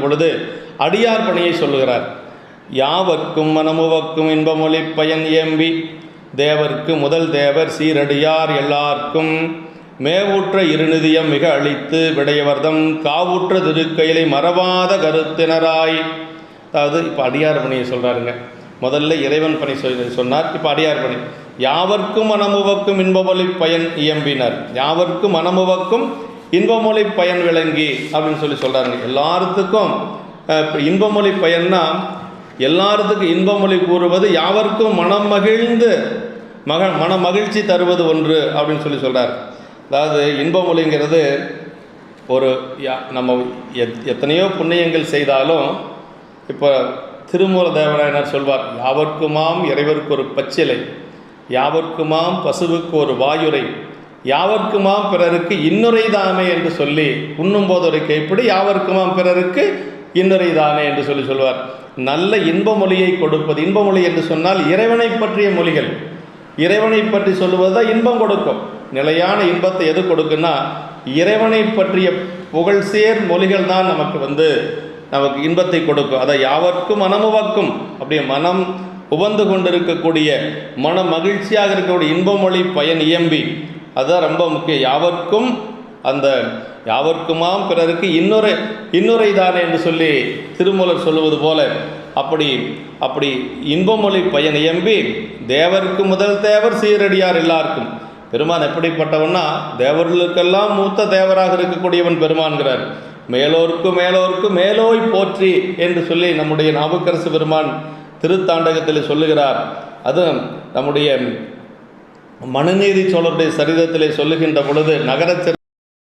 பொழுது அடியார் பணியை சொல்லுகிறார். யாவர்க்கும் மனமுவக்கும் இன்பமொழி பயன் ஏம்பி. தேவர்க்கு முதல் தேவர் சீரடியார் எல்லார்க்கும். மேவுற்ற இருநிதியம் மிக அழித்து விடையவர்தம். காவுற்ற திருக்கையிலை மறவாத கருத்தினராய். அதாவது இப்போ அடியார் பணியை சொல்கிறாருங்க முதல்ல இறைவன் பணி சொன்னார் இப்போ அடியார் பணி. யாவர்க்கும் மனமுவக்கும் இன்பமொழி பயன் இயம்பினார். யாவர்க்கும் மனமுவக்கும் இன்பமொழி பயன் விளங்கி அப்படின்னு சொல்லி சொல்கிறாங்க எல்லாத்துக்கும் இன்பமொழி பயன்னா எல்லாத்துக்கும் இன்பமொழி கூறுவது யாவருக்கும் மனம் மகிழ்ந்து மக மன மகிழ்ச்சி தருவது ஒன்று அப்படின்னு சொல்லி சொல்கிறார் அதாவது இன்பமொழிங்கிறது ஒரு யா- நம்ம எத் எத்தனையோ புண்ணியங்கள் செய்தாலும் இப்போ திருமூல தேவராயனர் சொல்வார் யாவர்க்குமாம் இறைவருக்கு ஒரு பச்சிலை யாவர்க்குமாம் பசுவுக்கு ஒரு வாயுரை யாவர்க்குமாம் பிறருக்கு இன்னுரை தானே என்று சொல்லி உண்ணும்போது ஒரு கைப்பிடி யாவர்க்குமாம் பிறருக்கு இன்னுரை தானே என்று சொல்லி சொல்வார். நல்ல இன்ப மொழியை கொடுப்பது இன்ப மொழி என்று சொன்னால் இறைவனை பற்றிய மொழிகள். இறைவனை பற்றி சொல்லுவது தான் இன்பம் கொடுக்கும். நிலையான இன்பத்தை எது கொடுக்குன்னா இறைவனை பற்றிய புகழ்சேர் மொழிகள் தான் நமக்கு வந்து நமக்கு இன்பத்தை கொடுக்கும். அதை யாவர்க்கும் மனமுவாக்கும் அப்படியே மனம் உவந்து கொண்டிருக்கக்கூடிய மன மகிழ்ச்சியாக இருக்கக்கூடிய இன்பமொழி பயன் இயம்பி அதுதான் ரொம்ப முக்கியம். யாவர்க்கும் அந்த யாவர்க்குமாம் பிறருக்கு இன்னொரு இன்னொரை தானே என்று சொல்லி திருமூலர் சொல்லுவது போல அப்படி அப்படி இன்பமொழி பயன் இயம்பி தேவருக்கு முதல் தேவர் சீரடியார் எல்லாருக்கும். பெருமான் எப்படிப்பட்டவன்னா தேவர்களுக்கெல்லாம் மூத்த தேவராக இருக்கக்கூடியவன் பெருமான்கிறார். மேலோர்க்கு மேலோர்க்கு மேலோய் போற்றி என்று சொல்லி நம்முடைய நாவுக்கரசு பெருமான் திருத்தாண்டகத்தில் சொல்லுகிறார். அது நம்முடைய மனுநீதி சோழருடைய சரிதத்திலே சொல்லுகின்ற பொழுது நகரச்